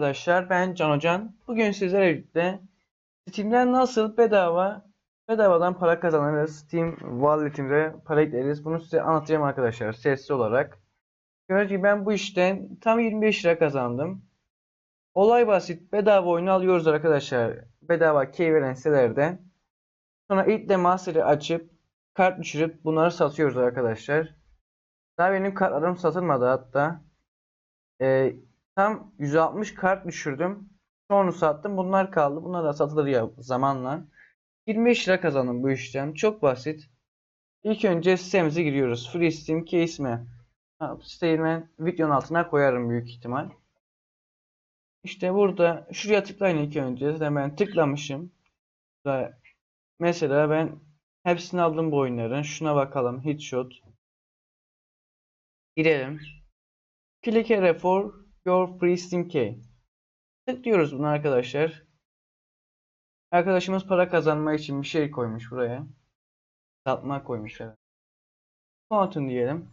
Arkadaşlar ben Can Hocan. Bugün sizlerle birlikte Steam'den nasıl bedava bedavadan para kazanırız, Steam Wallet'imize para ekleriz. Bunu size anlatacağım arkadaşlar sesli olarak. Gördüğünüz gibi ben bu işten tam 25 lira kazandım. Olay basit. Bedava oyunu alıyoruz arkadaşlar. Bedava key veren sitelerde. Sonra ilk de master'ı açıp kart düşürüp bunları satıyoruz arkadaşlar. Daha benim kartlarım satılmadı hatta. Ee, Tam 160 kart düşürdüm. Çoğunu sattım. Bunlar kaldı. Bunlar da satılır ya zamanla. 25 lira kazandım bu işten. Çok basit. İlk önce sitemize giriyoruz. Free Steam Case mi? Siteyi ben videonun altına koyarım büyük ihtimal. İşte burada şuraya tıklayın ilk önce. Zaten ben tıklamışım. Mesela ben hepsini aldım bu oyunların. Şuna bakalım. Headshot. Girelim. Click here for your free Steam key. Tıklıyoruz bunu arkadaşlar. Arkadaşımız para kazanma için bir şey koymuş buraya. Satma koymuş herhalde. Fountain diyelim.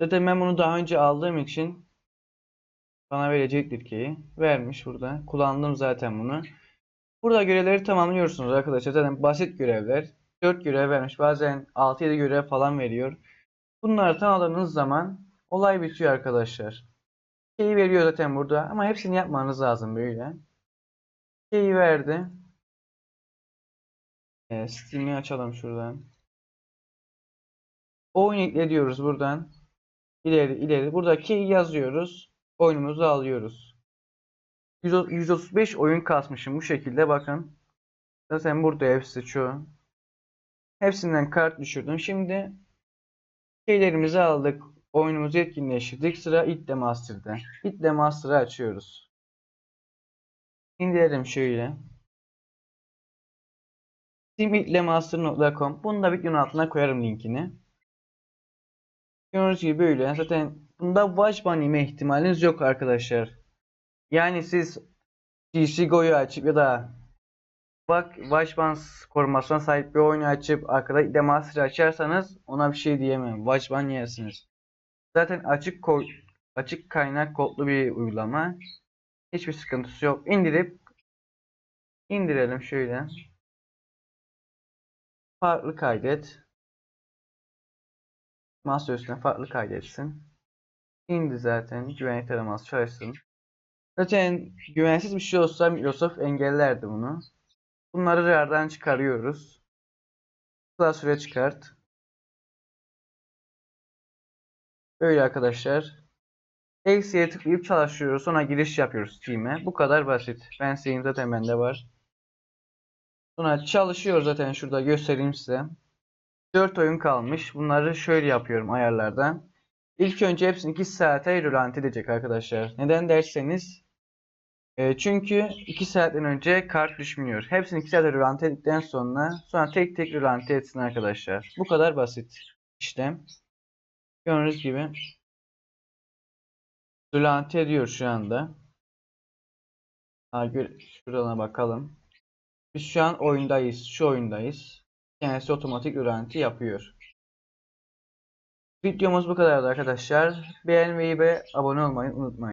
Zaten ben bunu daha önce aldığım için bana verecektir ki vermiş burada. Kullandım zaten bunu. Burada görevleri tamamlıyorsunuz arkadaşlar. Zaten basit görevler. 4 görev vermiş. Bazen 6-7 görev falan veriyor. Bunları tamamladığınız zaman olay bitiyor arkadaşlar. Key'i veriyor zaten burada ama hepsini yapmanız lazım böyle. Key'i verdi. E, Steam'i açalım şuradan. Oyun diyoruz buradan. İleri ileri. Burada key yazıyoruz. Oyunumuzu alıyoruz. 100 135 oyun kasmışım bu şekilde bakın. Zaten burada hepsi çoğu. Hepsinden kart düşürdüm. Şimdi şeylerimizi aldık. Oyunumuzu etkinleştirdik. Sıra It the Master'da. It the Master'ı açıyoruz. İndirelim şöyle. steamhitlemaster.com Bunu da videonun altına koyarım linkini. Gördüğünüz gibi böyle. Zaten bunda Watchban yeme ihtimaliniz yok arkadaşlar. Yani siz CSGO'yu açıp ya da bak Watchban korumasına sahip bir oyunu açıp arkada Demaster açarsanız ona bir şey diyemem. Watchban yersiniz. Zaten açık açık kaynak kodlu bir uygulama. Hiçbir sıkıntısı yok. İndirip indirelim şöyle. Farklı kaydet. Masa üstüne farklı kaydetsin. İndi zaten. Güvenlik taraması çalışsın. Zaten güvensiz bir şey olsa Microsoft engellerdi bunu. Bunları RAR'dan çıkarıyoruz. Kısa süre çıkart. Böyle arkadaşlar. Eksiye tıklayıp çalışıyoruz. Sonra giriş yapıyoruz Steam'e. Bu kadar basit. Ben sileyim zaten bende var. Sonra çalışıyor zaten şurada göstereyim size. 4 oyun kalmış. Bunları şöyle yapıyorum ayarlardan. İlk önce hepsini 2 saate rölanti edecek arkadaşlar. Neden derseniz e, çünkü 2 saatten önce kart düşmüyor. Hepsini 2 saate rölanti ettikten sonra sonra tek tek rölanti etsin arkadaşlar. Bu kadar basit işlem. Gördüğünüz gibi rölanti ediyor şu anda. Ha, şuradan bakalım. Biz şu an oyundayız. Şu oyundayız. Kendisi otomatik rölanti yapıyor. Videomuz bu kadardı arkadaşlar. Beğenmeyi ve abone olmayı unutmayın.